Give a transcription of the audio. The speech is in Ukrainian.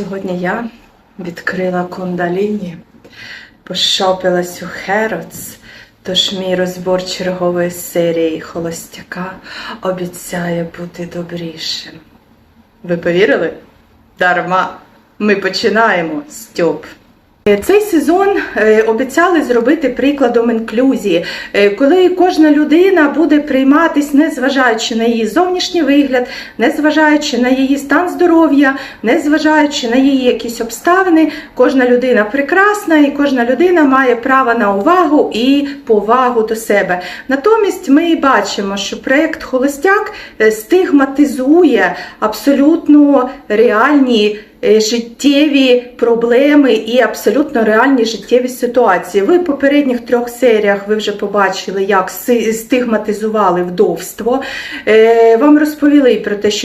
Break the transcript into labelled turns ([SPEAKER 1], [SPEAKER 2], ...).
[SPEAKER 1] Сьогодні я відкрила кундаліні, пошопилась у Хероц, тож мій розбор чергової серії Холостяка обіцяє бути добрішим. Ви повірили? Дарма. Ми починаємо, Стьоп. Е, Цей сезон е, обіцяли зробити прикладом інклюзії, е, коли кожна людина буде прийматись, незважаючи на її зовнішній вигляд, незважаючи на її стан здоров'я, незважаючи на її якісь обставини, кожна людина прекрасна і кожна людина має право на увагу і повагу до себе. Натомість ми бачимо, що проєкт Холостяк стигматизує абсолютно реальні життєві проблеми і абсолютно реальні життєві ситуації. Ви в попередніх трьох серіях ви вже побачили, як стигматизували вдовство. Е, Вам розповіли про те, що